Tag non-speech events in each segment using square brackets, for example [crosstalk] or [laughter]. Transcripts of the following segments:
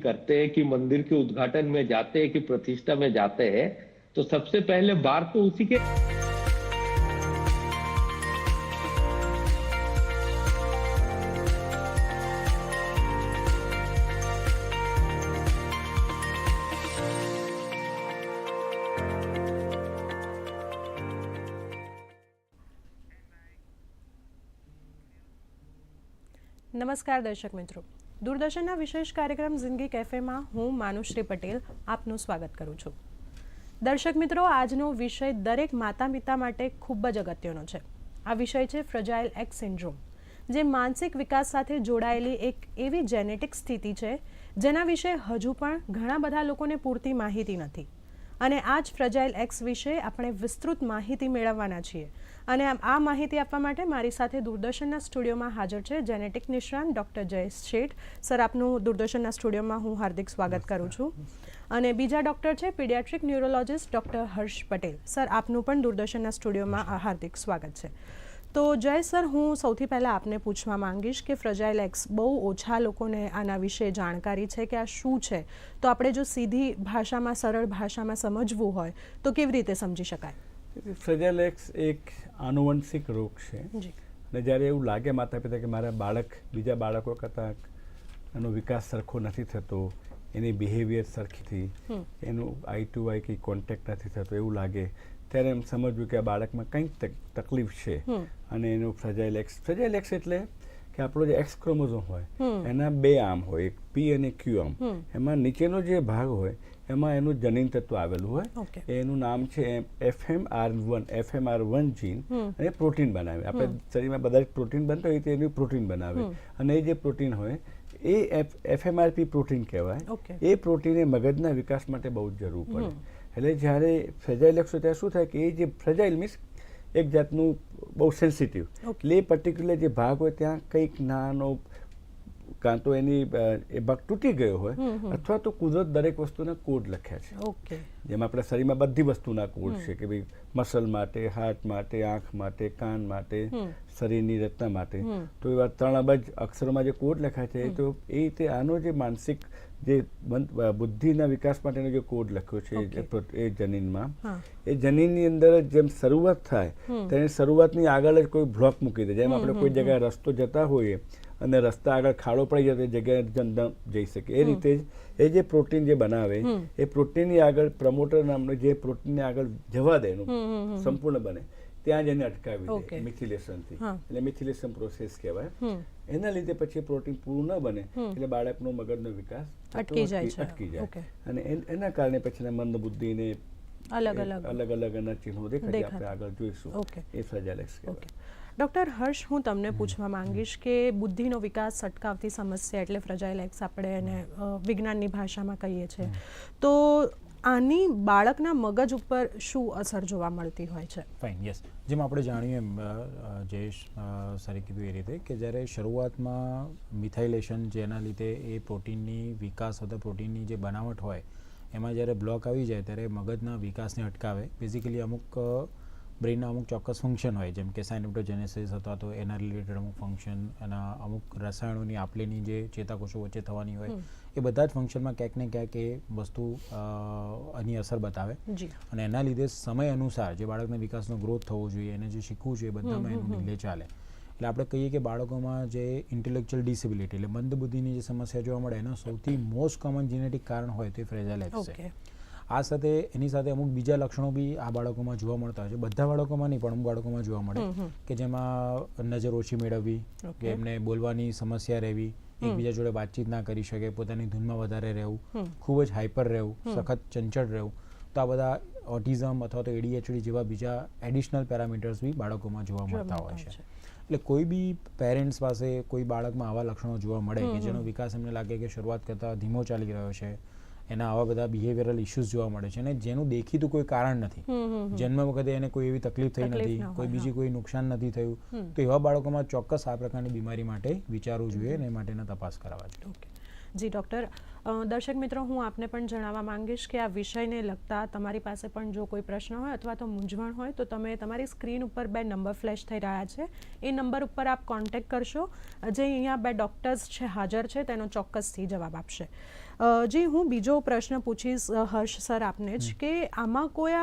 करते हैं कि मंदिर के उद्घाटन में जाते हैं कि प्रतिष्ठा में जाते हैं तो सबसे पहले बार तो उसी के નમસ્કાર દર્શક મિત્રો દૂરદર્શનના વિશેષ કાર્યક્રમ જિંદગી કેફેમાં હું માનુશ્રી પટેલ આપનું સ્વાગત કરું છું. દર્શક મિત્રો, આજનો વિષય દરેક માતા પિતા માટે ખૂબ જ અગત્યનો છે. આ વિષય છે ફ્રજાઇલ એક્સ સિન્ડ્રોમ જે માનસિક વિકાસ સાથે જોડાયેલી એક એવી જેનેટિક સ્થિતિ છે, જેના વિશે હજુ પણ ઘણા બધા લોકોને પૂરતી માહિતી નથી. અને આ જ ફ્રજાઇલ એક્સ વિશે આપણે વિસ્તૃત માહિતી મેળવવાના છીએ. અને આ માહિતી આપવા માટે મારી સાથે દૂરદર્શનના સ્ટુડિયોમાં હાજર છે જેનેટિક નિષ્ણાંત ડૉક્ટર જયેશ શેઠ. સર, આપનું દૂરદર્શનના સ્ટુડિયોમાં હું હાર્દિક સ્વાગત કરું છું. અને બીજા ડૉક્ટર છે paediatric neurologist doctor Harsh Patel. Sir, આપનું પણ દૂરદર્શનના સ્ટુડિયોમાં હાર્દિક સ્વાગત છે. તો જય સર, હું સૌથી પહેલાં આપને પૂછવા માંગીશ કે ફ્રજાઇલ એક્સ બહુ ઓછા લોકોને આના વિશે જાણકારી છે કે આ શું છે? તો આપણે જો સીધી ભાષામાં, સરળ ભાષામાં સમજવું હોય તો કેવી રીતે સમજી શકાય? ફ્રેજાઇલ એક્સ એક આનુવંશિક રોગ છે. અને જ્યારે એવું લાગે માતા પિતા કે મારા બાળક બીજા બાળકો કરતાં એનો વિકાસ સરખો નથી થતો એની બિહેવિયર સરખીથી એનું આઈ ટુ આઈ કંઈ કોન્ટેક્ટ નથી થતો એવું લાગે ત્યારે એમ સમજવું કે આ બાળકમાં કંઈક તકલીફ છે. અને એનું ફ્રેજાઇલ એક્સ ફ્રેજાઇલ એક્સ એટલે કે આપણો જે એક્સ ક્રોમોઝોમ હોય એના બે આમ હોય એક પી અને ક્યુ આમ. એમાં નીચેનો જે ભાગ હોય એમાં એનું જનીન તત્વ આવેલું હોય. એનું નામ છે F M R one F M R one gene અને પ્રોટીન બનાવે. આપણે શરીરમાં બધા પ્રોટીન બનતો હોય તે એનું પ્રોટીન બનાવે. અને એ જે પ્રોટીન હોય એ એફએમઆરપી પ્રોટીન કહેવાય. એ પ્રોટીન એ મગજના વિકાસ માટે બહુ જ જરૂર પડે. એટલે જ્યારે ફ્રેજાઇલ લખશો ત્યારે શું થાય કે એ જે ફ્રેજાઇલ મીન્સ એક જાતનું બહુ સેન્સિટિવ. એટલે એ પર્ટિક્યુલર જે ભાગ હોય ત્યાં કંઈક નાનો કાં તો એની એ ભાગ તૂટી ગયો હોય. અથવા તો કુદરત દરેક વસ્તુના કોડ લખ્યા છે. ઓકે. જેમાં આપણા શરીરમાં બધી વસ્તુના કોડ છે કે ભાઈ મસલ માટે હાર્ટ માટે આંખ માટે કાન માટે શરીરની રચના માટે. તો એવા ત્રણ અબજ અક્ષરોમાં જે કોડ લખ્યા છે તો એ રીતે આનો જે માનસિક જે બુદ્ધિના વિકાસ માટેનો જે કોડ લખ્યો છે. એ જનીનમાં એ જનીનની અંદર જેમ શરૂઆત થાય તેની શરૂઆતની આગળ જ કોઈ બ્લોક મૂકી દે. જેમ આપણે કોઈ જગ્યાએ રસ્તો જતા હોઈએ અને રસ્તા આગળ ખાડો પડી જાય તો જગ્યાએ જંદમ જઈ શકે. એ રીતે જ એ જે પ્રોટીન જે બનાવે. એ પ્રોટીનની આગળ પ્રમોટર નામનું જે પ્રોટીનને આગળ જવા દે એનું. સંપૂર્ણ બને ત્યાં જ એને અટકાવી દે મિથિલેશનથી એટલે મિથિલેશન પ્રોસેસ કહેવાય. એના લીધે પછી પ્રોટીન પૂરું ન બને. એટલે બાળકનો મગજનો વિકાસ અટકી જાય અટકી જાય. અને એના કારણે પછી મંદ બુદ્ધિને અલગ અલગ. અલગ અલગ એના ચિહ્નો દેખાય. આપણે આગળ જોઈશું. એ એ ફ્રેજાઇલેક્સ ઓકે. ડૉક્ટર હર્ષ હું તમને પૂછવા માંગીશ કે બુદ્ધિનો વિકાસ અટકાવતી સમસ્યા એટલે ફ્રજાઇલ એક્સ આપણે એને વિજ્ઞાનની ભાષામાં કહીએ છીએ. તો આની બાળકના મગજ ઉપર શું અસર જોવા મળતી હોય છે? ફાઇન યસ જેમ આપણે જાણ્યું એમ જે સરે કીધું એ રીતે કે જ્યારે શરૂઆતમાં મિથાઇલેશન જેના લીધે એ પ્રોટીનની વિકાસ અથવા પ્રોટીનની જે બનાવટ હોય એમાં જ્યારે બ્લોક આવી જાય ત્યારે મગજના વિકાસને અટકાવે. બેઝિકલી અમુક બ્રેઇનના અમુક ચોક્કસ ફંક્શન હોય જેમ કે સાઇનેપ્ટોજેનેસિસ અથવા તો એના રિલેટેડ અમુક ફંક્શન અને અમુક રસાયણોની આપલેની જે ચેતાકોષો વચ્ચે થવાની હોય એ બધા જ ફંક્શનમાં ક્યાંક ને ક્યાંક એ વસ્તુ અ, એની અસર બતાવે. અને એના લીધે સમય અનુસાર જે બાળકના વિકાસનો ગ્રોથ થવો જોઈએ એને જે શીખવું જોઈએ બધામાં એનું ડીલે ચાલે. એટલે આપણે કહીએ કે બાળકોમાં જે ઇન્ટેલેક્ચ્યુઅલ ડિસેબિલિટી એટલે મંદબુદ્ધિની જે સમસ્યા જોવા મળે એનો સૌથી મોસ્ટ કોમન જેનેટિક કારણ હોય તે ફ્રેજાઇલ એક્સ છે. આ સાથે એની સાથે અમુક બીજા લક્ષણો બી આ બાળકોમાં જોવા મળતા હોય છે. બધા બાળકોમાં નહીં પણ અમુક બાળકોમાં જોવા મળે. કે જેમાં નજર ઓછી મેળવવી કે એમને બોલવાની સમસ્યા રહેવી એકબીજા જોડે વાતચીત ના કરી શકે પોતાની ધૂનમાં વધારે રહેવું. ખૂબ જ હાઇપર રહેવું સખત ચંચળ રહેવું તો આ બધા ઓટિઝમ અથવા તો એડીએચડી જેવા બીજા એડિશનલ પેરામીટર્સ બી બાળકોમાં જોવા મળતા હોય છે. એટલે કોઈ બી પેરેન્ટ્સ પાસે કોઈ બાળકમાં આવા લક્ષણો જોવા મળે કે જેનો વિકાસ એમને લાગે કે શરૂઆત કરતાં ધીમો ચાલી રહ્યો છે એના આવા બધા બિહેવિયરલ ઇશ્યુઝ જોવા મળે છે અને જેનું દેખીતું કોઈ કારણ નથી. જન્મ વખતે એને કોઈ એવી તકલીફ થઈ નથી કોઈ બીજી કોઈ નુકસાન નથી થયું તો એવા બાળકોમાં ચોક્કસ આ પ્રકારની બીમારી માટે વિચારવું જોઈએ અને એ માટેના તપાસ કરાવવા જોઈએ. જી ડૉક્ટર દર્શક મિત્રો હું આપને પણ જણાવવા માંગીશ કે આ વિષયને લગતા તમારી પાસે પણ જો કોઈ પ્રશ્ન હોય અથવા તો મૂંઝવણ હોય તો તમે તમારી સ્ક્રીન ઉપર બે નંબર ફ્લેશ થઈ રહ્યા છે. એ નંબર ઉપર આપ કોન્ટેક્ટ કરશો. જે અહીંયા બે ડૉક્ટર્સ છે હાજર છે તેનો ચોક્કસથી જવાબ આપશે. જી હું બીજો પ્રશ્ન પૂછીશ હર્ષ સર આપને જ કે આમાં કોઈ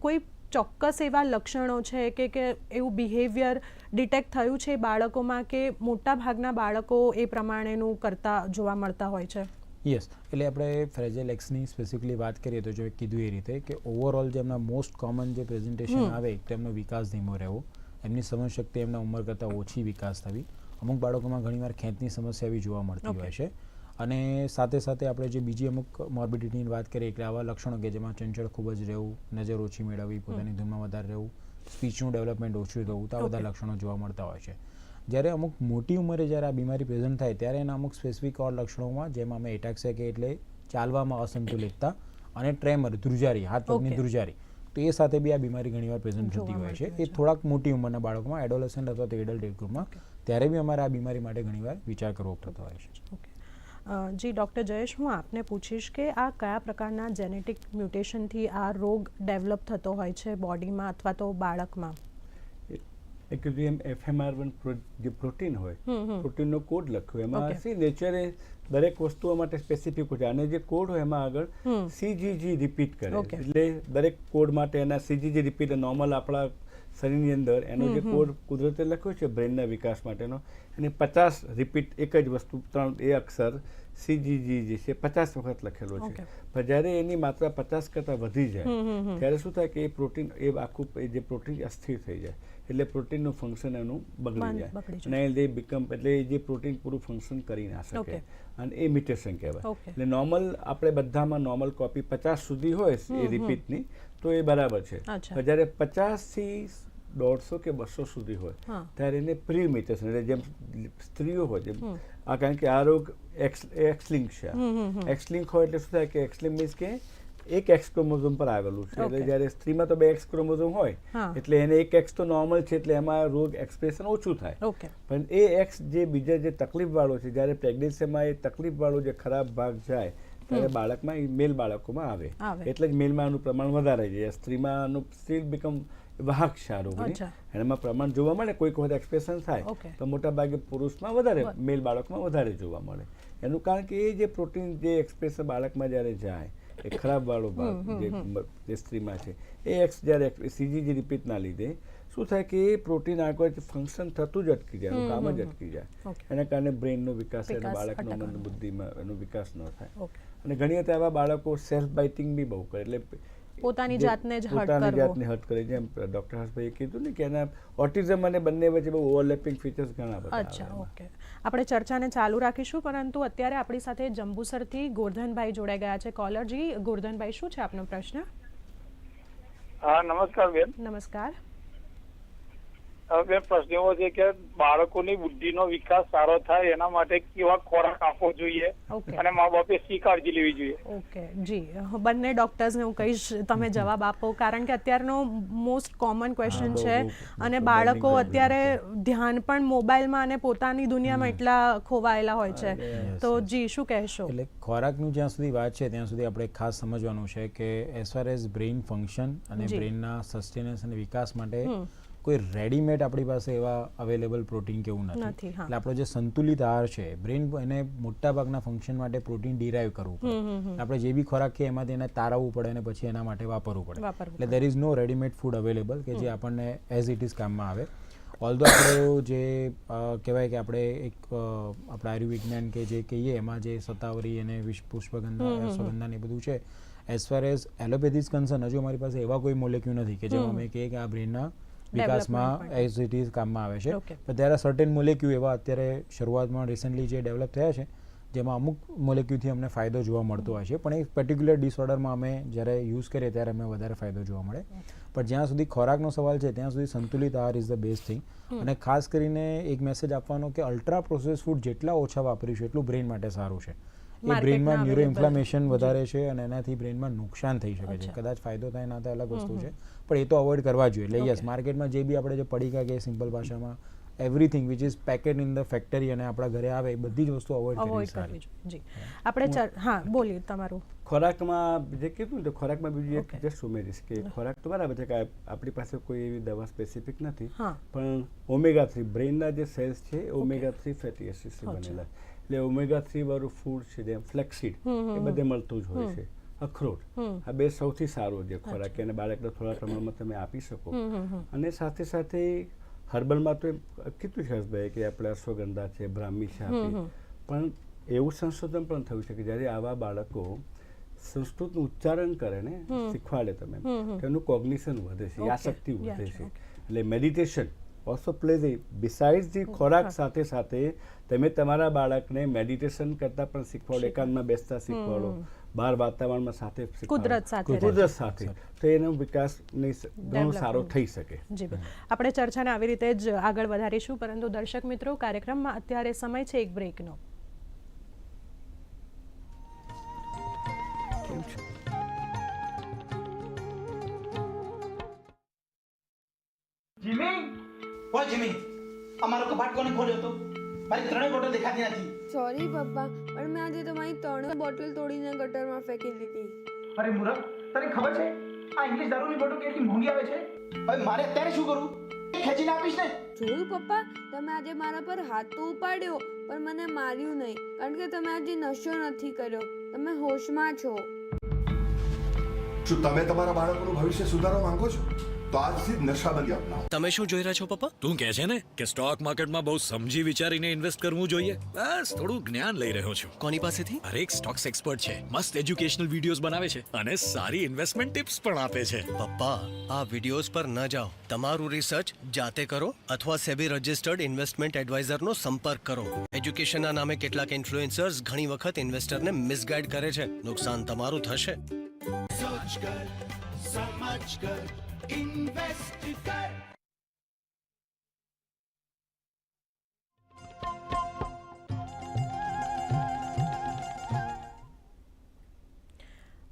કોઈ ચોક્કસ એવા લક્ષણો છે કે કે એવું બિહેવિયર ડિટેક્ટ થયું છે બાળકોમાં કે મોટા ભાગના બાળકો એ પ્રમાણેનું કરતા જોવા મળતા હોય છે? યસ એટલે આપણે ફ્રેજલ એક્સની સ્પેસિફિકલી વાત કરીએ તો જો કીધું એ રીતે કે ઓવરઓલ જે એમના મોસ્ટ કોમન જે પ્રેઝન્ટેશન આવે તેમનો વિકાસ ધીમો રહેવો. એમની સમજશક્તિ એમના ઉંમર કરતાં ઓછી વિકાસ થવી. અમુક બાળકોમાં ઘણીવાર ખેંચની સમસ્યા બી જોવા મળતી હોય છે. અને સાથે સાથે આપણે જે બીજી અમુક મોર્બિડિટીની વાત કરીએ એટલે આવા લક્ષણો કે જેમાં ચંચળ ખૂબ જ રહેવું નજર ઓછી મેળવવી પોતાની ધૂનમાં વધારે રહેવું સ્પીચનું ડેવલપમેન્ટ ઓછું થવું તો આ બધા લક્ષણો જોવા મળતા હોય છે. જ્યારે અમુક મોટી ઉંમરે જ્યારે આ બીમારી પ્રેઝન્ટ થાય ત્યારે એના અમુક સ્પેસિફિક ઓર લક્ષણોમાં જેમાં અમે એટાક્સે કે એટલે ચાલવામાં અસંતુલિતતા અને ટ્રેમર ધ્રુજારી હાથ પગની ધ્રુજારી તો એ સાથે બી આ બીમારી ઘણીવાર પ્રેઝન્ટ થતી હોય છે. એ થોડાક મોટી ઉંમરના બાળકોમાં એડોલેસન્ટ અથવા તો એડલ્ટ એજ ગ્રુપમાં ત્યારે બી અમારે આ બીમારી માટે ઘણીવાર વિચાર કરવો પડતો હોય છે. ઓકે જી ડૉક્ટર જયેશ હું આપને પૂછીશ કે આ કયા પ્રકારના જેનેટિક મ્યુટેશનથી આ રોગ ડેવલપ થતો હોય છે બોડીમાં અથવા તો બાળકમાં એકચ્યુઅલી એમ એફએમઆર વન જે પ્રોટીન હોય. પ્રોટીનનો કોડ લખ્યો એમાં. સી નેચરે દરેક વસ્તુઓ માટે સ્પેસિફિક હોય છે અને જે કોડ હોય એમાં આગળ સીજીજી રિપીટ કરે. એટલે દરેક કોડ માટે એના સીજીજી રિપીટ નોર્મલ આપણા શરીરની અંદર એનો જે કોડ કુદરતે લખ્યો છે બ્રેનના વિકાસ માટેનો એને પચાસ રિપીટ એક જ વસ્તુ ત્રણ એ અક્ષર સીજીજી જે છે પચાસ વખત લખેલો છે. પણ જ્યારે એની માત્રા પચાસ કરતાં વધી જાય ત્યારે શું થાય કે એ પ્રોટીન એ આખું એ જે પ્રોટીન અસ્થિર થઈ જાય. એટલે પ્રોટીનનું ફંક્શન એનું બગડી જાય. અને એ બીકમ એટલે એ જે પ્રોટીન પૂરું ફંક્શન કરી ના શકે. અને એ મ્યુટેશન કહેવાય. એટલે નોર્મલ આપણે બધામાં નોર્મલ કોપી પચાસ સુધી હોય એ રિપીટની તો એ બરાબર છે. જ્યારે પચાસથી દોઢસો કે બસો સુધી હોય ત્યારે એને પ્રી મ્યુટેશન એટલે જેમ સ્ત્રીઓ હોય જેમ આ કારણ કે આ રોગ એક્સ એક્સલિંક છે. એક્સલિંક હોય એટલે શું થાય કે એક્સલિંક મીન્સ કે એક એક્સ ક્રોમોઝોમ પર આવેલું છે. એટલે જ્યારે સ્ત્રીમાં તો બે એક્સ ક્રોમોઝોમ હોય એટલે એને એક એક્સ તો નોર્મલ છે એટલે એમાં રોગ એક્સપ્રેશન ઓછું થાય. પણ એ એક્સ જે બીજા જે તકલીફવાળો છે જ્યારે પ્રેગ્નન્સીમાં એ તકલીફ વાળો જે ખરાબ ભાગ જાય ત્યારે બાળકમાં મેલ બાળકોમાં આવે. એટલે જ મેલમાં આનું પ્રમાણ વધારે છે સ્ત્રીમાં આનું સ્ત્રી બીકમ વાહક. અને એમાં પ્રમાણ જોવા મળે કોઈક વખત એક્સપ્રેશન થાય તો મોટા ભાગે પુરુષમાં વધારે મેલ બાળકમાં વધારે જોવા મળે. એનું કારણ કે એ જે પ્રોટીન જે એક્સપ્રેશન બાળકમાં જ્યારે જાય એ ખરાબ વાળો ભાગ જે સ્ત્રીમાં છે એ એક્સ જ્યારે સીજીજી રિપીટના લીધે શું થાય કે એ પ્રોટીન આગળ ફંક્શન થતું જ અટકી જાય કામ જ અટકી જાય. એના કારણે બ્રેનનો વિકાસ બાળકનો. મન બુદ્ધિમાં એનો વિકાસ ન થાય. અને ઘણી વખત આવા બાળકો સેલ્ફ બાઇટિંગ બી બહુ કરે. એટલે પોતાની જાતને જ હર્ટ પોતાની કરવો. જાતને હર્ટ કરે. જેમ ડોક્ટર હર્ષભાઈએ કીધું ને કે એના ઓટિઝમ અને બંને વચ્ચે બહુ ઓવરલેપિંગ ફીચર્સ ઘણા બધા અચ્છા ઓકે આપણે ચર્ચાને ચાલુ રાખીશું પરંતુ અત્યારે આપણી સાથે જંબુસરથી ગોરધનભાઈ જોડાઈ ગયા છે. કોલરજી ગોરધનભાઈ શું છે આપનો પ્રશ્ન? હા નમસ્કાર બેન. નમસ્કાર. બેન પ્રશ્ન એવો છે કે બાળકોની બુદ્ધિનો વિકાસ સારો થાય એના માટે કેવા ખોરાક આપવો જોઈએ અને મા બાપે શી કાળજી લેવી જોઈએ? ઓકે જી. બંને ડોક્ટર્સને હું કહીશ તમે જવાબ આપો કારણ કે અત્યારનો મોસ્ટ કોમન ક્વેશ્ચન છે અને બાળકો અત્યારે ધ્યાન પણ મોબાઈલમાં અને પોતાની દુનિયામાં એટલા ખોવાયેલા હોય છે. તો જી શું કહેશો? એટલે ખોરાકનું જ્યાં સુધી વાત છે ત્યાં સુધી આપણે ખાસ સમજવાનું છે કે as far as brain function અને. બ્રેઇનના સસ્ટેનન્સ અને વિકાસ માટે કોઈ રેડીમેડ આપણી પાસે એવા અવેલેબલ પ્રોટીન કે એવું નથી, એટલે આપણો જે સંતુલિત આહાર છે બ્રેઇન એને મોટા ભાગના ફંક્શન માટે પ્રોટીન ડિરાઈવ કરવું પડે. આપણે જે બી ખોરાક કે એમાંથી એને તારવવું પડે અને પછી એના માટે વાપરવું પડે. એટલે there is no readymade food available કે જે આપણને એઝ ઇટ ઇઝ કામમાં આવે. ઓલધો આપણો જે કહેવાય કે આપણે એક આપણા આયુર્વિજ્ઞાન કે જે કહીએ એમાં જે સતાવરી અને પુષ્પગંધા ને એ બધું છે as far as allopathy concern હજુ અમારી પાસે એવા કોઈ મોલેક્યુલ નથી કે જેમાં અમે કહીએ કે આ બ્રેનના વિકાસમાં એઝ ઇટ ઇઝ કામમાં આવે છે. પણ ત્યારે સર્ટેન મોલેક્યુ એવા અત્યારે શરૂઆતમાં રિસન્ટલી જે ડેવલપ થયા છે જેમાં અમુક મોલેક્યુથી અમને ફાયદો જોવા મળતો હોય છે. પણ એક પર્ટિક્યુલર ડિસઓર્ડરમાં અમે જ્યારે યુઝ કરીએ ત્યારે અમે વધારે ફાયદો જોવા મળે. પણ જ્યાં સુધી ખોરાકનો સવાલ છે ત્યાં સુધી સંતુલિત આહાર ઇઝ ધ બેસ્ટ થિંગ અને ખાસ કરીને એક મેસેજ આપવાનો કે અલ્ટ્રા પ્રોસેસ ફૂડ જેટલા ઓછા વાપરીશું એટલું બ્રેન માટે સારું છે. એ બ્રેનમાં ન્યુરો ઇન્ફ્લામેશન વધારે છે અને એનાથી બ્રેનમાં નુકસાન થઈ શકે છે. કદાચ ફાયદો થાય ના થાય અલગ વસ્તુ છે. પણ એ તો અવોઇડ કરવા જોઈએ. એટલે યસ માર્કેટમાં જે બી આપણે જે પડીકા કે સિમ્પલ ભાષામાં everything which is packet in the factory અને આપણા ઘરે આવે એ બધી જ વસ્તુ અવોઇડ કરવી સારી. જોઈએ. જી. આપણે હા બોલીએ તમારું. ખોરાકમાં જે કીધું તો ખોરાકમાં બીજું એક. જસ્ટ ઉમેરીશ કે ખોરાક તો બરાબર છે કે આપણી પાસે કોઈ એવી દવા સ્પેસિફિક નથી. પણ ઓમેગા થ્રી બ્રેઇનના જે સેલ્સ છે ઓમેગા થ્રી ફેટી એસિડથી બનેલા બનેલા એટલે ઓમેગા થ્રી વાળું ફૂડ છે જેમ ફ્લેક્સીડ એ બધે મળતું જ હોય છે. અખરોટ આ બે સૌથી સારું જે ખોરાક એને બાળકને થોડા પ્રમાણમાં તમે આપી શકો. અને સાથે સાથે હર્બલમાં તો કીધું છે હર્ષભાઈ કે આપણે અશ્વગંધા છે બ્રાહ્મી છે પણ એવું સંશોધન પણ થયું છે કે જ્યારે આવા બાળકો સંસ્કૃતનું ઉચ્ચારણ કરે ને શીખવાડે તમે તેનું કોગ્નિશન વધે છે આ યાશક્તિ વધે છે. એટલે meditation also plays besides the ખોરાક સાથે સાથે તમે તમારા બાળકને મેડિટેશન કરતા પણ શીખવાડો એકાંતમાં બેસતા શીખવાડો બહાર વાતાવરણમાં સાથે કુદરત સાથે કુદરત સાથે તો એનો વિકાસ ઘણો સારો થઈ શકે જી બેન આપણે ચર્ચાને આવી રીતે જ આગળ વધારીશું પરંતુ દર્શક મિત્રો કાર્યક્રમમાં અત્યારે સમય છે એક બ્રેકનો. જીમી? ઓ જીમી અમારો કબાટ કોને ખોલ્યો હતો. મારી ત્રણેય બોટલ દેખાતી નથી. સોરી પપ્પા પણ મેં આજે તમારી ત્રણ બોટલ તોડીને ગટરમાં ફેંકી દીધી. અરે મૂરખ તને ખબર છે? આ ઇંગ્લિશ દારૂની બોટલ કેટલી મોંઘી આવે છે? હવે મારે અત્યારે શું કરું? ખેંચીને આપીશ ને? જોયું પપ્પા? તમે આજે મારા પર હાથ તો ઉપાડ્યો પણ મને માર્યું નહીં કારણ કે તમે આજે નશો નથી કર્યો. તમે હોશમાં છો. શું તમે તમારા બાળકોનું ભવિષ્ય સુધારવા માંગો છો? તો આજથી નશાબંધી અપનાવો તમે શું જોઈ રહ્યા છો પપ્પા? તું કહે છે ને કે સ્ટોક માર્કેટમાં બહુ સમજી વિચારીને ઇન્વેસ્ટ કરવું જોઈએ. બસ થોડું જ્ઞાન લઈ રહ્યો છું. કોની પાસેથી? અરે એક સ્ટોક્સ એક્સપર્ટ છે. મસ્ત એજ્યુકેશનલ વિડીયોઝ બનાવે છે અને સારી ઇન્વેસ્ટમેન્ટ ટિપ્સ પણ આપે છે. પપ્પા આ વિડિયોઝ પર ન જાઓ. તમારું રિસર્ચ જાતે કરો અથવા સેબી રજિસ્ટર્ડ ઇન્વેસ્ટમેન્ટ એડવાઇઝરનો સંપર્ક કરો. એજ્યુકેશનના નામે કેટલાક ઇન્ફ્લુએન્સર્સ ઘણી વખત ઇન્વેસ્ટરને મિસગાઈડ કરે છે. નુકસાન તમારું થશે. investigar.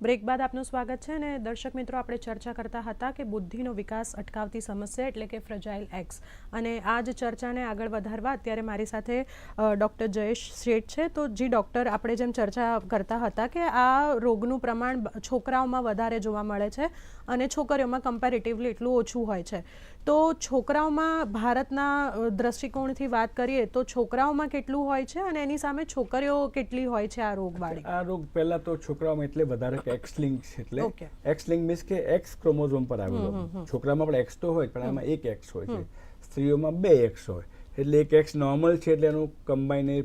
બ્રેક બાદ આપનું સ્વાગત છે અને દર્શક મિત્રો, આપણે ચર્ચા કરતા હતા કે બુદ્ધિનો વિકાસ અટકાવતી સમસ્યા એટલે કે ફ્રજાઇલ એક્સ અને આ જ ચર્ચાને આગળ વધારવા અત્યારે મારી સાથે ડૉક્ટર જયેશ શેઠ છે. તો જી ડૉક્ટર, આપણે જેમ ચર્ચા કરતા હતા કે આ રોગનું પ્રમાણ છોકરાઓમાં વધારે જોવા મળે છે અને છોકરીઓમાં કમ્પેરેટિવલી એટલું ઓછું હોય છે. તો છોકરાઓમાં ભારતના દ્રષ્ટિકોણથી વાત કરીએ તો છોકરાઓમાં કેટલું હોય છે અને એની સામે છોકરીઓ કેટલી હોય છે આ રોગવાળી? આ રોગ પહેલા તો છોકરાઓમાં એટલે વધારે કે એક્સ લિંક છે એટલે એક્સ લિંક મીન્સ કે એક્સ ક્રોમોઝોમ પર આવેલો. છોકરામાં પણ એક્સ તો હોય પણ આમાં એક એક્સ હોય છે. સ્ત્રીઓમાં બે એક્સ હોય. એટલે એક એક્સ નોર્મલ છે એટલે એનું કમ્બાઈને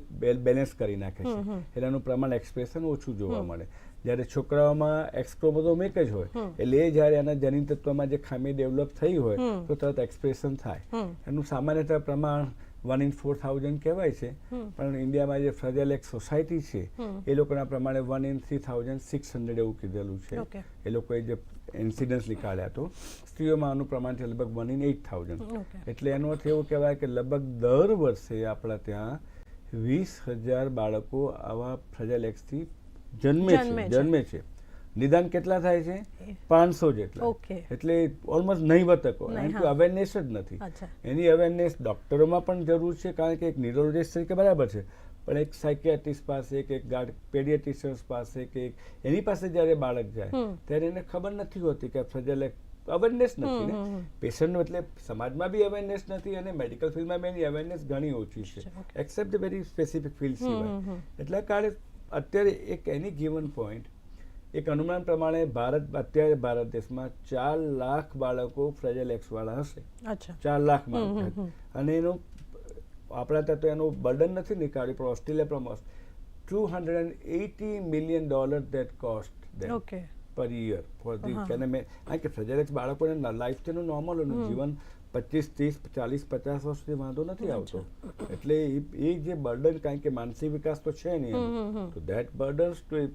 બેલેન્સ કરી નાખે છે. એટલે એનું પ્રમાણ એક્સપ્રેશન ઓછું જોવા મળે. જ્યારે છોકરાઓમાં એક્સક્રોમોઝોમ એક જ હોય એટલે એ જ્યારે એના જનીન તત્વમાં જે ખામી ડેવલપ થઈ હોય તો તરત એક્સપ્રેશન થાય. એનું સામાન્યતઃ પ્રમાણ વન ઇન ફોર થાઉઝન્ડ કહેવાય છે. પણ ઇન્ડિયામાં જે ફ્રજલ એક સોસાયટી છે એ લોકોના પ્રમાણે one in three thousand six hundred એવું કીધેલું છે. એ લોકોએ જે ઇન્સિડન્સ નીકાળ્યા તો સ્ત્રીઓમાં આનું પ્રમાણ છે લગભગ વન ઇન એઇટ થાઉઝન્ડ એટલે એનો અર્થ એવું કહેવાય કે લગભગ દર વર્ષે આપણા ત્યાં વીસ હજાર બાળકો આવા ફ્રજલ એક્સથી જન્મે છે. જન્મે છે. નિદાન કેટલા થાય છે? પાંચસો જેટલા. એટલે ઓલમોસ્ટ નહીવત નહીં, એમ હા. અવેરનેસ જ નથી. એની અવેરનેસ ડૉક્ટરોમાં પણ જરૂર છે કારણ કે એક ન્યુરોલોજિસ્ટ તરીકે બરાબર છે. પણ એક સાયકિયાટ્રિસ્ટ પાસે કે એક ગાર્ડ પેડિયાટ્રિશિયન્સ પાસે કે એક એની પાસે જ્યારે બાળક જાય ત્યારે એને ખબર નથી હોતી કે ફ્રજલ અવેરનેસ નથી ને. પેશન્ટ એટલે સમાજમાં બી અવેરનેસ નથી અને મેડિકલ ફિલ્ડમાં બી એની અવેરનેસ ઘણી ઓછી છે. એક્સેપ્ટ વેરી સ્પેસિફિક ફિલ્ડ સિવાય. એટલે કારણે અત્યારે એક એની ગિવન પોઈન્ટ એક અનુમાન પ્રમાણે ભારત અત્યારે ભારત દેશમાં ચાર લાખ બાળકો ફ્રેજલ એક્સ વાળા હશે. ચાર લાખ અને એનું આપણા ત્યાં તો એનું બર્ડન નથી નીકાળ્યું પણ Australia promise two hundred and eighty million dollar that cost okay per year for the કેને મેં કે ફ્રેજલ એક્સ બાળકોને લાઈફ તેનું નોર્મલ એનું જીવન પચીસ ત્રીસ ચાલીસ પચાસ વર્ષ સુધી વાંધો નથી આવતો. એટલે એ- જે બર્ડન કારણ કે માનસિક વિકાસ તો છે નહીં તો દેટ બર્ડન્સ ટુ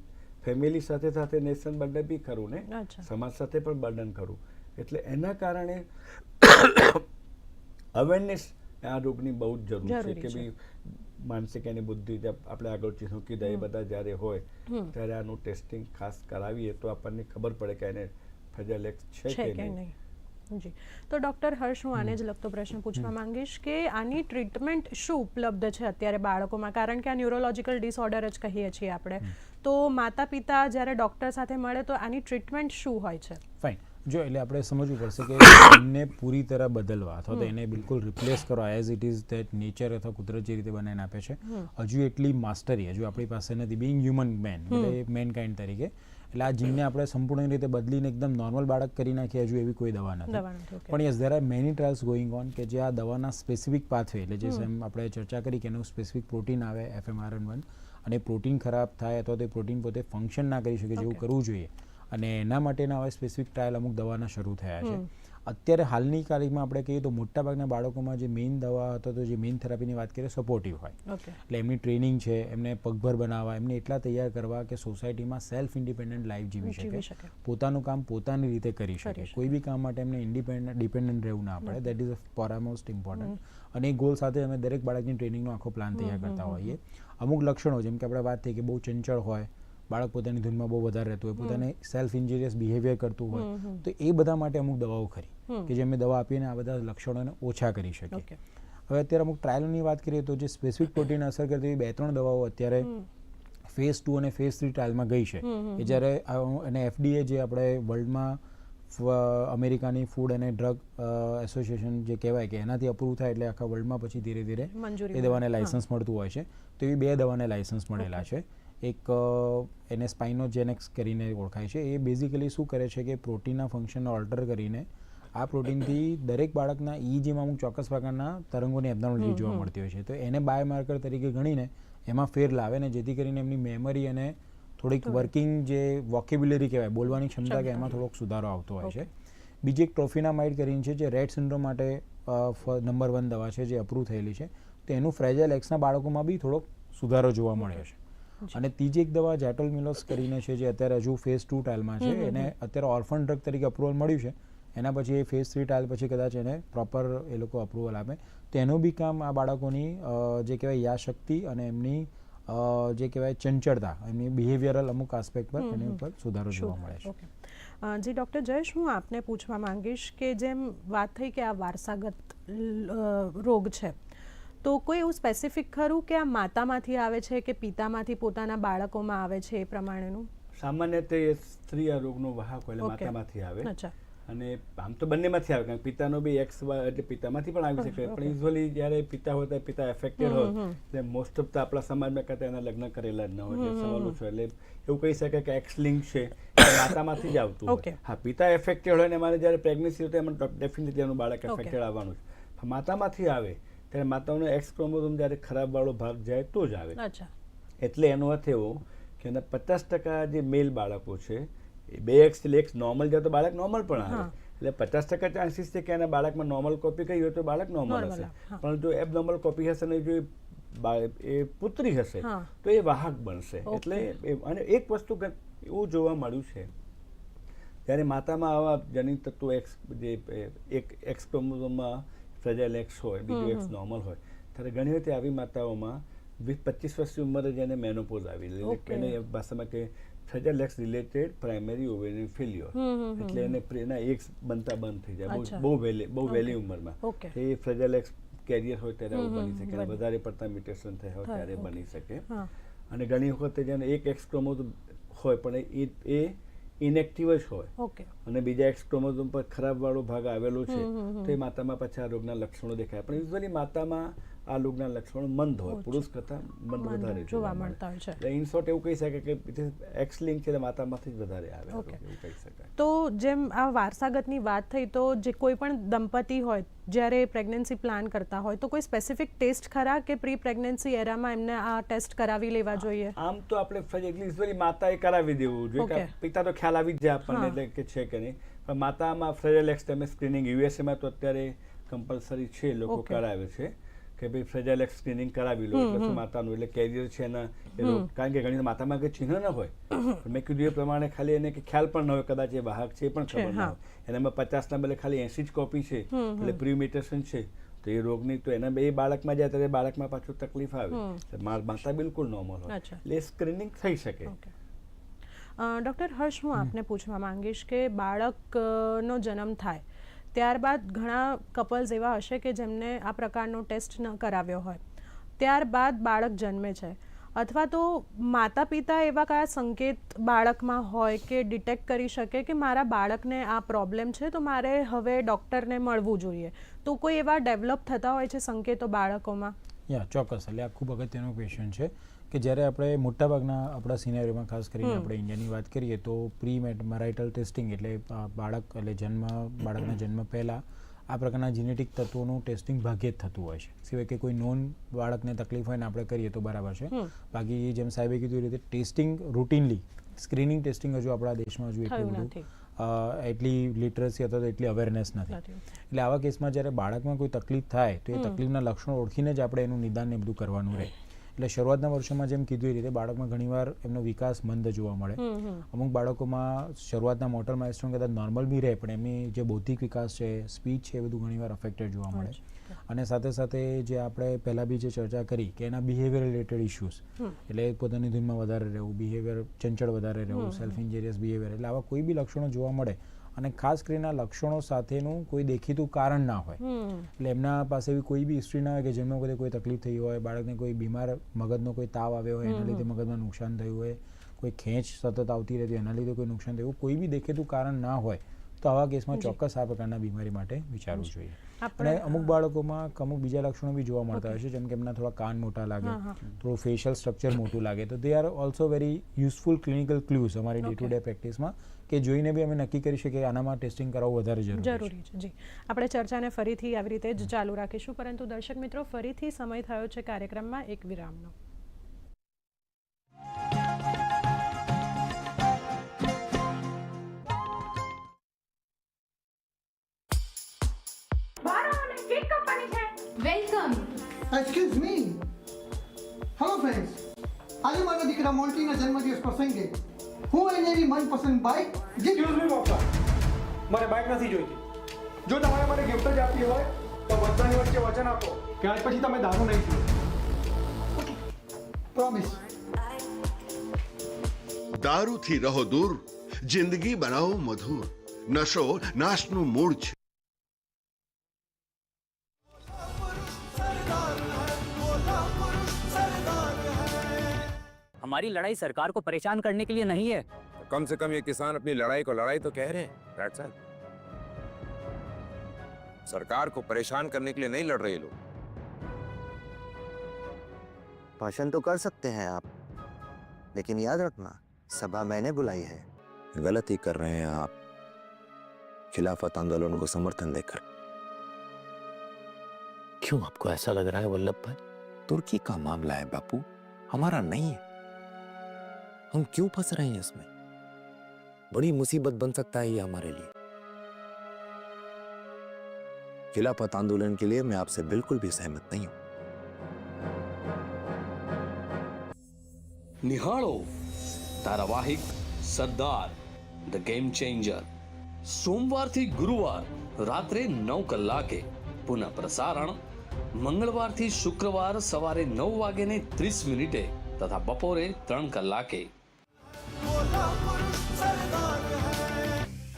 ફેમિલી સાથે સાથે નેશન બર્ડન બી ખરું ને? સમાજ સાથે પણ બર્ડન ખરું. એટલે એના કારણે અવેરનેસ આ રોગની બહુ જ જરૂર છે કે ભાઈ માનસિક એની બુદ્ધિ આપણે આગળ ચીનું કીધા એ બધા જ્યારે હોય ત્યારે આનું ટેસ્ટિંગ ખાસ કરાવીએ તો આપણને ખબર પડે કે એને ફેજલ છે કે નહીં. જી. તો ડૉક્ટર હર્ષ હું આને જ લગતો પ્રશ્ન પૂછવા માંગીશ કે આની ટ્રીટમેન્ટ શું ઉપલબ્ધ છે અત્યારે બાળકોમાં? કારણ કે આ ન્યુરોલોજિકલ ડિસઓર્ડર જ કહીએ છીએ આપણે. તો માતા પિતા જ્યારે ડૉક્ટર સાથે મળે તો આની ટ્રીટમેન્ટ શું હોય છે? ફાઇન જો એટલે આપણે સમજવું પડશે કે [coughs] એમને પૂરી તરહ બદલવા અથવા તો એને બિલકુલ રિપ્લેસ કરવા as it is that nature અથવા કુદરત જે રીતે બનાવીને આપે છે. હજુ એટલી માસ્ટરી હજુ આપણી પાસે નથી. બિંગ હ્યુમન મેન એટલે મેન કાઇન્ડ તરીકે. એટલે આ જીનને આપણે સંપૂર્ણ રીતે બદલીને એકદમ નોર્મલ બાળક કરી નાખીએ હજુ એવી કોઈ દવા નથી. પણ yes there are many trials going on કે જે આ દવાના સ્પેસિફિક પાથવે એટલે જે જેમ આપણે ચર્ચા કરી કે એનું સ્પેસિફિક પ્રોટીન આવે એફએમઆરએન વન અને પ્રોટીન ખરાબ થાય અથવા તો પ્રોટીન પોતે ફંક્શન ના કરી શકે જેવું કરવું જોઈએ. અને એના માટેના હવે સ્પેસિફિક ટ્રાયલ અમુક દવાના શરૂ થયા છે. અત્યારે હાલની તારીખમાં આપણે કહીએ તો મોટાભાગના બાળકોમાં જે મેઇન દવા અથવા તો જે મેઇન થેરાપીની વાત કરીએ સપોર્ટિવ હોય. એટલે એમની ટ્રેનિંગ છે એમને પગભર બનાવવા એમને એટલા તૈયાર કરવા કે સોસાયટીમાં સેલ્ફ ઇન્ડિપેન્ડન્ટ લાઈફ જીવી શકે. પોતાનું કામ પોતાની રીતે કરી શકે. કોઈ બી કામ માટે એમને ઇન્ડિપેન્ડન્ટ ડિપેન્ડન્ટ રહેવું ના પડે. દેટ ઇઝ ફોરમોસ્ટ ઇમ્પોર્ટન્ટ અને એ ગોલ સાથે અમે દરેક બાળકની ટ્રેનિંગનો આખો પ્લાન તૈયાર કરતા હોઈએ. અમુક લક્ષણો જેમ કે આપણે વાત થઈ કે બહુ ચંચળ હોય બાળક પોતાની ધૂનમાં બહુ વધારે રહેતું હોય પોતાને સેલ્ફ ઇન્જુરિયસ બિહેવિયર કરતું હોય તો એ બધા માટે અમુક દવાઓ ખરી કે જે અમે દવા આપીને આ બધા લક્ષણોને ઓછા કરી શકીએ હવે અત્યારે અમુક ટ્રાયલની વાત કરીએ તો જે સ્પેસિફિક પ્રોટીન અસર કરતી બે ત્રણ દવાઓ અત્યારે ફેઝ ટુ અને ફેઝ થ્રી ટ્રાયલમાં ગઈ છે. કે જ્યારે અને એફડીએ જે આપણે વર્લ્ડમાં અમેરિકાની ફૂડ અને ડ્રગ એસોસિએશન જે કહેવાય કે એનાથી અપ્રૂવ થાય એટલે આખા વર્લ્ડમાં પછી ધીરે ધીરે એ દવાને લાયસન્સ મળતું હોય છે. તો એવી બે દવાને લાયસન્સ મળેલા છે. એક એને સ્પાઇનોજેનેક્સ કરીને ઓળખાય છે. એ બેઝિકલી શું કરે છે કે પ્રોટીનના ફંક્શનને ઓલ્ટર કરીને આ પ્રોટીનથી દરેક બાળકના ઈજીમાં અમુક ચોક્કસ પ્રકારના તરંગોની એબનોર્મલિટી જોવા મળતી હોય છે. તો એને બાયોમાર્કર તરીકે ગણીને એમાં ફેર લાવે ને જેથી કરીને એમની મેમરી અને થોડીક વર્કિંગ જે વોકેબ્યુલરી કહેવાય બોલવાની ક્ષમતા કે એમાં થોડોક સુધારો આવતો હોય છે. બીજી એક ટ્રોફિનામાઇડ કરીને છે જે રેડ સિન્ડ્રોમ માટે નંબર વન દવા છે જે અપ્રૂવ થયેલી છે. તો એનું ફ્રેજાઇલ એક્સના બાળકોમાં બી થોડોક સુધારો જોવા મળ્યો છે. અને ત્રીજી એક દવા જેટોલ મિલોસ કરીને છે જે અત્યારે હજુ ફેઝ ટુ ટ્રાયલમાં છે એને અત્યારે ઓર્ફન ડ્રગ તરીકે અપ્રુવલ મળ્યું છે. એના પછી એ ફેઝ થ્રી ટ્રાયલ પછી કદાચ એને પ્રોપર એ લોકો અપ્રુવલ આપે. તો એનું બી કામ આ બાળકોની જે કહેવાય યાદશક્તિ અને એમની જે કહેવાય ચંચળતા એમની બિહેવિયરલ અમુક આસ્પેક્ટ પર એની ઉપર સુધારો જોવા મળે છે. જી ડૉક્ટર જયેશ હું આપને પૂછવા માંગીશ કે જેમ વાત થઈ કે આ વારસાગત રોગ છે તો કોઈ એવું સ્પેસિફિક ખરું કે આ માતામાંથી આવે છે કે પિતામાંથી પોતાના બાળકોમાં આવે છે એ પ્રમાણેનું? સામાન્ય તે સ્ત્રી આ રોગનો વાહક હોય માતામાંથી આવે. અચ્છા. અને આમ તો બંનેમાંથી આવે કારણ કે પિતાનો બી એક્સ એટલે પિતામાંથી પણ આવી શકે. પણ યુઝ્યુઅલી જ્યારે પિતા હોય ત્યારે પિતા એફેક્ટેડ હોય. એટલે મોસ્ટ ઓફ તો આપણા સમાજમાં કહેતા એના લગ્ન કરેલા જ ન હોય સવાલ ઓછો એટલે એવું કહી શકાય કે એક્સ લિંક છે માતામાંથી જ આવતું. હોય. હા પિતા એફેક્ટેડ હોય ને મારે જ્યારે પ્રેગ્નન્સી હોય તો એમાં ડેફિનેટલી એનું બાળક એફેક્ટેડ આવવાનું છે માતામાંથી આવે ત્યારે માતાનો એક્સ ક્રોમોઝોમ જ્યારે ખરાબ વાળો ભાગ જાય તો જ આવે એટલે એનો અર્થ એવો કે એના પચાસ ટકા જે મેલ બાળકો છે એ બે એક્સ એક્સ નોર્મલ જાય તો બાળક નોર્મલ પણ આવે. એટલે પચાસ ટકા ચાન્સીસ છે કે એના બાળકમાં નોર્મલ કોપી કઈ હોય તો બાળક નોર્મલ હશે. પણ જો એબ નોર્મલ કોપી હશે ને જો એ પુત્રી હશે તો એ વાહક બનશે. એટલે અને એક વસ્તુ એવું જોવા મળ્યું છે. જ્યારે માતામાં આવા જનીન તત્વો એક્સ જે એક એક્સ ક્રોમોઝોમમાં ફ્રેજાઇલ એક્સ હોય બીજું એક્સ નોર્મલ હોય. ત્યારે ઘણી વખતે આવી માતાઓમાં વીસ પચીસ વર્ષની ઉંમરે જેને મેનોપોઝ આવી એને ભાષામાં કે fragile X related primary ovarian failure. એટલે એને એના એક્સ બનતા બંધ થઈ જાય. બહુ બહુ વહેલી બહુ વહેલી ઉંમરમાં. એ ફ્રેજાઇલ એક્સ કેરિયર હોય ત્યારે આવું બની શકે. અને વધારે પડતા મ્યુટેશન થયા હોય ત્યારે બની શકે. અને ઘણી વખતે જેને એક એક્સ ક્રોમો હોય પણ એ એ ઇનેક્ટિવ જ હોય. અને બીજા એક્સ ક્રોમોઝોમ પર ખરાબ વાળો ભાગ આવેલો છે તો એ માતામાં પછી આ રોગના લક્ષણો દેખાય. પણ યુઝવલી માતામાં આ લોકના લક્ષણો મંદ હોય પુરુષ કરતાં મંદ વધારે જોવા મળતા હોય છે. એટલે ઇન શોર્ટ એવું કહી શકાય કે એક્સ લિંક છે માતામાંથી જ વધારે આવે એવું કહી શકાય. તો જેમ આ વારસાગતની વાત થઈ તો જે કોઈ પણ દંપતી હોય જ્યારે પ્રેગ્નન્સી પ્લાન કરતા હોય તો કોઈ સ્પેસિફિક ટેસ્ટ ખરા કે પ્રી પ્રેગ્નન્સી એરામાં એમને આ ટેસ્ટ કરાવી લેવા જોઈએ? આમ તો આપણે યુઝ્યુઅલી માતાએ કરાવી દેવું જોઈએ પિતા તો ખ્યાલ આવી જ જાય આપણને એટલે કે છે કે નહીં. પણ માતામાં ફ્રેજાઇલ એક્સ તમે સ્ક્રીનિંગ યુએસએમાં તો અત્યારે કમ્પલસરી છે લોકો કરાવે છે. કે ભાઈ ફ્રેજાઇલ સ્ક્રીનિંગ કરાવી લો એટલે માતાનું એટલે કેરિયર છે એના કારણ કે ઘણી માતામાં કે ચિહ્ન ન હોય. મેં કીધું એ પ્રમાણે ખાલી એને કે ખ્યાલ પણ ન હોય કદાચ એ વાહક છે એ પણ ખબર ન. હોય. એનામાં પચાસના બદલે ખાલી એસી જ કોપી છે એટલે પ્રીમ્યુટેશન છે. તો એ રોગની તો એના બે બાળકમાં જાય ત્યારે બાળકમાં પાછું તકલીફ આવે. માતા બિલકુલ નોર્મલ હોય. એટલે સ્ક્રીનિંગ થઈ શકે. ડૉક્ટર હર્ષ હું આપને પૂછવા માંગીશ કે બાળકનો જન્મ થાય ત્યારબાદ ઘણા કપલ્સ એવા હશે કે જેમને આ પ્રકારનો ટેસ્ટ ન કરાવ્યો હોય. ત્યારબાદ બાળક જન્મે છે. અથવા તો માતા પિતા એવા કયા સંકેત બાળકમાં હોય કે ડિટેક્ટ કરી શકે કે મારા બાળકને આ પ્રોબ્લેમ છે, તો મારે હવે ડૉક્ટરને મળવું જોઈએ. તો કોઈ એવા ડેવલપ થતા હોય છે સંકેતો બાળકોમાં? યા ચોક્કસ. એટલે આ ખૂબ અગત્યનો ક્વેશ્ચન છે કે જ્યારે આપણે મોટાભાગના આપણા સિનેરીઓમાં ખાસ કરીને આપણે ઇન્ડિયાની વાત કરીએ તો પ્રી મેરાઇટલ ટેસ્ટિંગ એટલે બાળક એટલે જન્મ બાળકના જન્મ પહેલાં આ પ્રકારના જીનેટિક તત્વોનું ટેસ્ટિંગ ભાગ્યે જ થતું હોય છે. સિવાય કે કોઈ નોન બાળકને તકલીફ હોય ને આપણે કરીએ તો બરાબર છે. બાકી જેમ સાહેબે કીધું એ રીતે ટેસ્ટિંગ રૂટીનલી સ્ક્રીનિંગ ટેસ્ટિંગ હજુ આપણા દેશમાં હજુ એટલું બધું એટલી લિટરસી અથવા તો એટલી અવેરનેસ નથી. એટલે આવા કેસમાં જ્યારે બાળકમાં કોઈ તકલીફ થાય તો એ તકલીફના લક્ષણો ઓળખીને જ આપણે એનું નિદાન ને બધું કરવાનું રહે. એટલે શરૂઆતના વર્ષોમાં જેમ કીધું એ રીતે બાળકમાં ઘણીવાર એમનો વિકાસ મંદ જોવા મળે. અમુક બાળકોમાં શરૂઆતના મોટર માઇલસ્ટોન કદાચ નોર્મલ બી રહે પણ એમની જે બૌદ્ધિક વિકાસ છે સ્પીચ છે એ બધું ઘણીવાર અફેક્ટેડ જોવા મળે. અને સાથે સાથે જે આપણે પહેલાં બી જે ચર્ચા કરી કે એના બિહેવિયર રિલેટેડ ઇશ્યુઝ એટલે પોતાની ધૂનમાં વધારે રહેવું બિહેવિયર ચંચળ વધારે રહેવું સેલ્ફ ઇન્જેરિયસ બિહેવિયર એટલે આવા કોઈ બી લક્ષણો જોવા મળે અને ખાસ કરીને લક્ષણો સાથેનું કોઈ દેખીતું કારણ ના હોય. એટલે એમના પાસે એવી કોઈ બી હિસ્ટ્રી ના હોય કે જન્મ વખતે કોઈ તકલીફ થઈ હોય બાળકને કોઈ બીમાર મગજનો કોઈ તાવ આવ્યો હોય એના લીધે મગજમાં નુકસાન થયું હોય કોઈ ખેંચ સતત આવતી રહેતી એના લીધે કોઈ નુકસાન થયું કોઈ બી દેખીતું કારણ ના હોય. તો આવા કેસમાં ચોક્કસ આ પ્રકારના બીમારી માટે વિચારવું જોઈએ. અને અમુક બાળકોમાં અમુક બીજા લક્ષણો બી જોવા મળતા હોય છે જેમ કે એમના થોડા કાન મોટા લાગે થોડું ફેશિયલ સ્ટ્રક્ચર મોટું લાગે તો they are also very useful clinical clues અમારી ડે ટુ ડે પ્રેક્ટિસમાં કે જોઈને બી અમે નક્કી કરી શકીએ આનામાં ટેસ્ટિંગ કરાવવું વધારે જરૂરી છે જી. આપણે ચર્ચાને ફરીથી આવી રીતે જ ચાલુ રાખીશું પરંતુ દર્શક મિત્રો ફરીથી સમય થયો છે કાર્યક્રમમાં એક વિરામનો. Welcome excuse me hello friends આજે મારા દીકરા મોન્ટીના જન્મદિવસ પ્રસંગે હું એને એની મનપસંદ બાઇક ગિફ્ટ એક્સક્યુઝ મી પપ્પા મારે બાઇક નથી જોઈતી જો તમારે મને ગિફ્ટ જ આપવી હોય તો બધાની વચ્ચે વચન આપો કે આજ પછી તમે દારૂ નહીં પીઓ પ્રોમિસ દારૂથી રહો દૂર જિંદગી બનાવો મધુર નશો નાશનું મૂળ છે हमारी लड़ाई सरकार को परेशान करने के लिए नहीं है। कम से कम ये किसान अपनी लड़ाई को लड़ाई तो कह रहे हैं। सरकार को परेशान करने के लिए नहीं लड़ रहे लोग। भाषण तो कर सकते हैं आप लेकिन याद रखना सभा मैंने बुलाई है। गलती कर रहे हैं आप। खिलाफत आंदोलन को समर्थन देकर। क्यों आपको ऐसा लग रहा है वल्लभ भाई? तुर्की का मामला है बापू हमारा नहीं है। हम क्यों फंस रहे हैं इसमें बड़ी मुसीबत बन सकता है ये हमारे लिए खिलाफत आंदोलन के लिए मैं आपसे बिल्कुल भी सहमत नहीं हूं નિહાળો ધારાવાહિક સરદાર ધ ગેમ ચેન્જર સોમવારથી ગુરુવાર રાત્રે નવ કલાકે પુનઃ પ્રસારણ મંગળવારથી શુક્રવાર સવારે નવ વાગે ને ત્રીસ મિનિટે તથા બપોરે ત્રણ કલાકે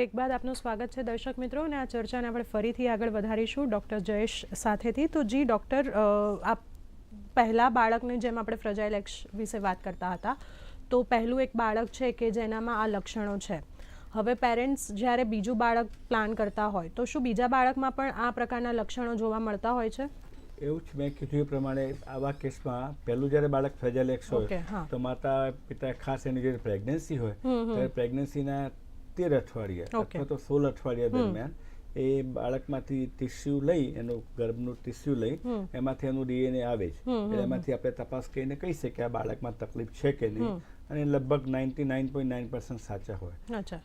બ્રેક બાદ આપનું સ્વાગત છે દર્શક મિત્રો અને આ ચર્ચાને આપણે ફરીથી આગળ વધારીશું ડૉક્ટર જયેશ સાથેથી. તો જી ડૉક્ટર આપ પહેલાં બાળકને જેમ આપણે ફ્રજાઇલ એક્સ વિશે વાત કરતા હતા તો પહેલું એક બાળક છે કે જેનામાં આ લક્ષણો છે. હવે પેરેન્ટ્સ જ્યારે બીજું બાળક પ્લાન કરતા હોય તો શું બીજા બાળકમાં પણ આ પ્રકારના લક્ષણો જોવા મળતા હોય છે? એવું જ મેં કીધું એ પ્રમાણે આવા કેસમાં પહેલું જ્યારે બાળક ફ્રેજાઇલ એક્સ હોય. તો માતા પિતા ખાસ એની જે પ્રેગ્નન્સી હોય ત્યારે પ્રેગ્નન્સીના તેર અઠવાડિયા અથવા તો સોળ અઠવાડિયા દરમિયાન એ બાળકમાંથી ટીસ્યુ લઈ એનું ગર્ભનું ટીસ્યુ લઈ. એમાંથી એનું ડીએનએ આવે છે એટલે એમાંથી આપણે તપાસ કરીને કહી શકીએ કે આ બાળકમાં તકલીફ છે કે નહીં. અને લગભગ ninety nine point nine percent સાચા હોય.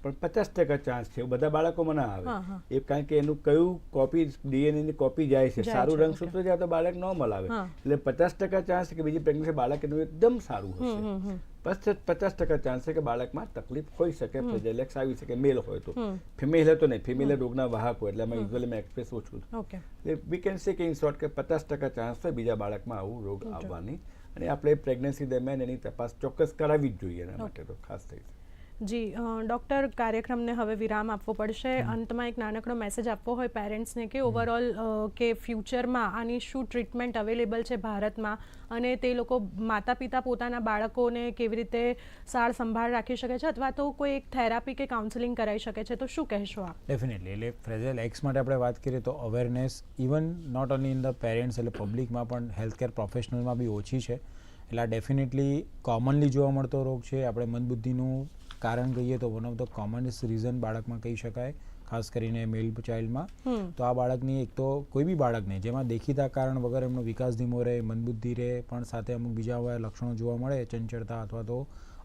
પણ પચાસ ટકા ચાન્સ છે. બધા બાળકોમાં ના આવે. એ કારણ કે એનું કયું કોપી ડીએનએ ની કોપી જાય છે સારું રંગસૂત્ર જાય તો બાળક નોર્મલ આવે. એટલે પચાસ ટકા ચાન્સ કે બીજી પ્રેગ્નન્સી બાળક એનું એકદમ સારું હશે. પચાસ પચાસ ટકા ચાન્સ છે કે બાળકમાં તકલીફ હોઈ શકે હમ. આવી શકે મેલ હોય તો. ફિમેલ હોય તો નહીં ફિમેલ રોગના વાહક હોય એટલે અમે. યુઝ્યુઅલી મેં એક્સપ્રેસ ઓછું એટલે વી કેન સે કે ઇન શોર્ટ કે પચાસ ટકા ચાન્સ હોય બીજા બાળકમાં આવું રોગ. આવવાની અને આપણે પ્રેગ્નન્સી દરમિયાન એની તપાસ ચોક્કસ કરાવવી જ જોઈએ એના માટે તો ખાસ થઈ જી ડૉક્ટર કાર્યક્રમને હવે વિરામ આપવો પડશે. અંતમાં એક નાનકડો મેસેજ આપવો હોય પેરેન્ટ્સને કે ઓવરઓલ કે ફ્યુચરમાં આની શું ટ્રીટમેન્ટ અવેલેબલ છે ભારતમાં અને તે લોકો માતા પિતા પોતાના બાળકોને કેવી રીતે સાર સંભાળ રાખી શકે છે અથવા તો કોઈ એક થેરાપી કે કાઉન્સેલિંગ કરાવી શકે છે. તો શું કહેશો આપ? ડેફિનેટલી એટલે ફ્રેઝલ એક્સ માટે આપણે વાત કરીએ તો awareness even not only in the parents એટલે પબ્લિકમાં પણ હેલ્થ કેર પ્રોફેશનલમાં બી ઓછી છે. એટલે આ ડેફિનેટલી કોમનલી જોવા મળતો રોગ છે. આપણે મંદબુદ્ધિનું કારણ કહીએ તો one of the commonest reason બાળકમાં કહી શકાય ખાસ કરીને મેલ ચાઇલ્ડમાં. તો આ બાળકની એક તો કોઈ બી બાળકને જેમાં દેખીતા કારણ વગર એમનો વિકાસ ધીમો રહે મંદબુદ્ધિ રહે પણ સાથે અમુક બીજા એવા લક્ષણો જોવા મળે ચંચળતા અથવા તો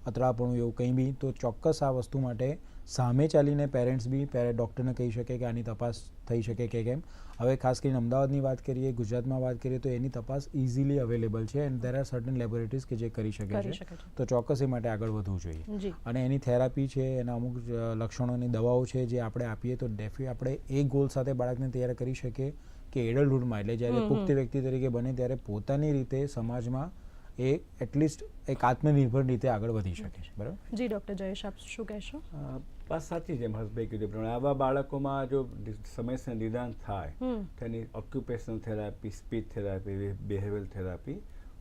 અતરાપણું એવું કંઈ બી તો ચોક્કસ આ વસ્તુ માટે સામે ચાલીને પેરેન્ટ્સ બી પેરે ડૉક્ટરને કહી શકે કે આની તપાસ થઈ શકે કે કેમ. હવે ખાસ કરીને અમદાવાદની વાત કરીએ ગુજરાતમાં વાત કરીએ તો એની તપાસ ઇઝીલી અવેલેબલ છે and there are certain laboratories કે જે કરી શકે છે. તો ચોક્કસ એ માટે આગળ વધવું જોઈએ. અને એની થેરાપી છે એના અમુક લક્ષણોની દવાઓ છે જે આપણે આપીએ તો ડેફી આપણે એ ગોલ સાથે બાળકને તૈયાર કરી શકીએ કે એડલ્ટહુડમાં એટલે જ્યારે પુખ્ત વ્યક્તિ તરીકે બને ત્યારે પોતાની રીતે સમાજમાં એ એટલીસ્ટ એક આત્મનિર્ભર રીતે આગળ વધી શકે છે બરાબર? જી ડૉક્ટર જયેશ આપ શું કહેશો? બસ સાચી છે હર્ષભાઈ કીધું પ્રમાણે. આવા બાળકોમાં જો સમયસર નિદાન થાય તેની occupational therapy speech therapy behaviour therapy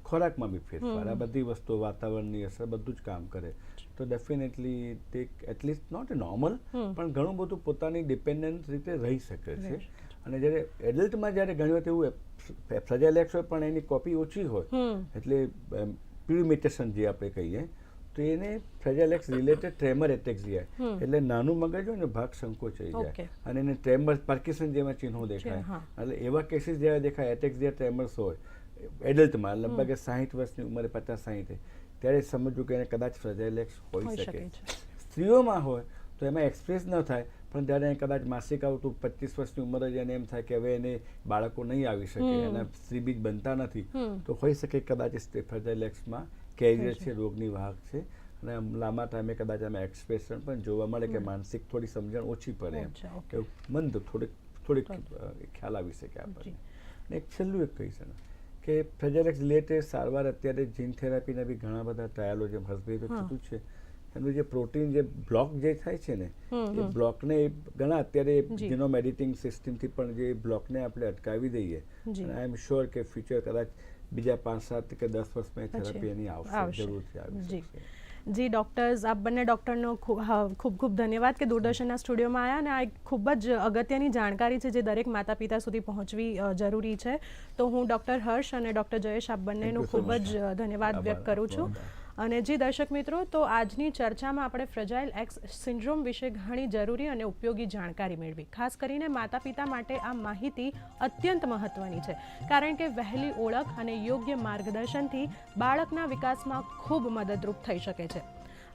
ખોરાકમાં બી ફેરફાર. આ બધી વસ્તુઓ વાતાવરણની અસર બધું જ કામ કરે. તો ડેફિનેટલી તે એટલીસ્ટ નોટ નોર્મલ પણ ઘણું બધું પોતાની ડિપેન્ડન્ટ રીતે રહી શકે છે. અને જ્યારે એડલ્ટમાં જ્યારે ઘણી વખત એવું ફ્રજાઇલેક્સ હોય પણ એની કોપી ઓછી હોય એટલે પ્યુરિમિટેશન જે આપણે કહીએ તો એને ફ્રેજાઇલેક્સ રિલેટેડ ટ્રેમર એટેક્સિયા જાય એટલે નાનું મગજ હોય ને ભાગ સંકોચાઈ જાય. અને એને ટ્રેમર પાર્કિસન જેવા ચિહ્નો દેખાય. એટલે એવા કેસીસ જેવા દેખાય એટેક્સિયા ટ્રેમર્સ હોય એડલ્ટમાં લગભગ સાહીઠ વર્ષની ઉંમરે પચાસ સાહીઠે ત્યારે સમજવું કે એને કદાચ ફ્રેજાઇલેક્સ હોઈ શકે. સ્ત્રીઓમાં હોય તો એમાં એક્સપ્રેસ ન થાય પણ જ્યારે એને કદાચ માસિક આવતું પચીસ વર્ષની ઉંમર જ એને એમ થાય કે હવે એને બાળકો નહીં આવી શકે. એના સ્ત્રી બીજ બનતા નથી. તો હોઈ શકે કદાચ ફર્ટાઇલેક્સમાં કેરિયર છે રોગની વાહક છે. અને આમ લાંબા ટાઈમે કદાચ આમાં એક્સપ્રેશન પણ જોવા મળે કે માનસિક થોડી સમજણ ઓછી પડે એમ. કે મંદ થોડીક થોડીક. ખ્યાલ આવી શકે આપણને. અને એક છેલ્લું એક કહી શકે કે ફ્રેજાઇલેક્સ રિલેટેડ સારવાર અત્યારે જીન થેરાપીના બી ઘણા બધા ટ્રાયલો જેમ હસભાઈ તો. કીધું છે. એનું જે પ્રોટીન જે બ્લોક જે થાય છે ને એ બ્લોકને ઘણા અત્યારે જીનોમ એડિટિંગ સિસ્ટમથી પણ જે બ્લોકને આપણે અટકાવી દઈએ. અને આઈ એમ શ્યોર કે ફ્યુચર કદાચ બીજા પાંચ સાત કે દસ વર્ષમાં થેરાપી એની આવશે. જરૂરથી આવી જી. ડૉક્ટર્સ આપ બંને ડૉક્ટરનો ખૂબ ખૂબ ખૂબ ધન્યવાદ કે દૂરદર્શનના સ્ટુડિયોમાં આવ્યા અને આ એક ખૂબ જ અગત્યની જાણકારી છે જે દરેક માતા પિતા સુધી પહોંચવી જરૂરી છે તો હું ડૉક્ટર હર્ષ અને ડૉક્ટર જયેશ આપ બંનેનો ખૂબ જ ધન્યવાદ વ્યક્ત કરું છું. અને જી દર્શક મિત્રો, તો આજની ચર્ચામાં આપણે ફ્રજાઇલ એક્સ સિન્ડ્રોમ વિશે ઘણી જરૂરી અને ઉપયોગી જાણકારી મેળવી. ખાસ કરીને માતા પિતા માટે આ માહિતી અત્યંત મહત્વની છે, કારણ કે વહેલી ઓળખ અને યોગ્ય માર્ગદર્શનથી બાળકના વિકાસમાં ખૂબ મદદરૂપ થઈ શકે છે.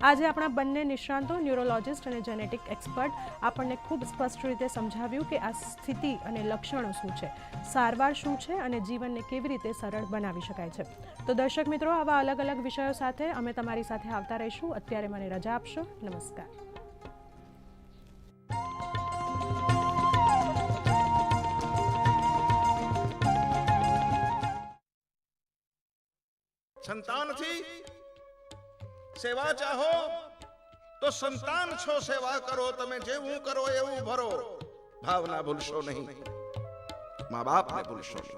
આજે આપણા બંને નિષ્ણાંતો, ન્યુરોલોજિસ્ટ અને જેનેટિક એક્સપર્ટ આપણને ખૂબ સ્પષ્ટ રીતે સમજાવ્યું કે આ સ્થિતિ અને લક્ષણો શું છે, સારવાર શું છે અને જીવનને કેવી રીતે સરળ બનાવી શકાય છે. તો દર્શક મિત્રો, આવા અલગ અલગ વિષયો સાથે અમે તમારી સાથે આવતા રહીશું. અત્યારે મને રજા આપશો. નમસ્કાર. સંતાનથી સેવા ચાહો, તો સંતાન છો, સેવા કરો, તમે જેવું કરો, એવું ભરો. ભાવના ભૂલશો નહીં. મા બાપને ભૂલશો નહીં.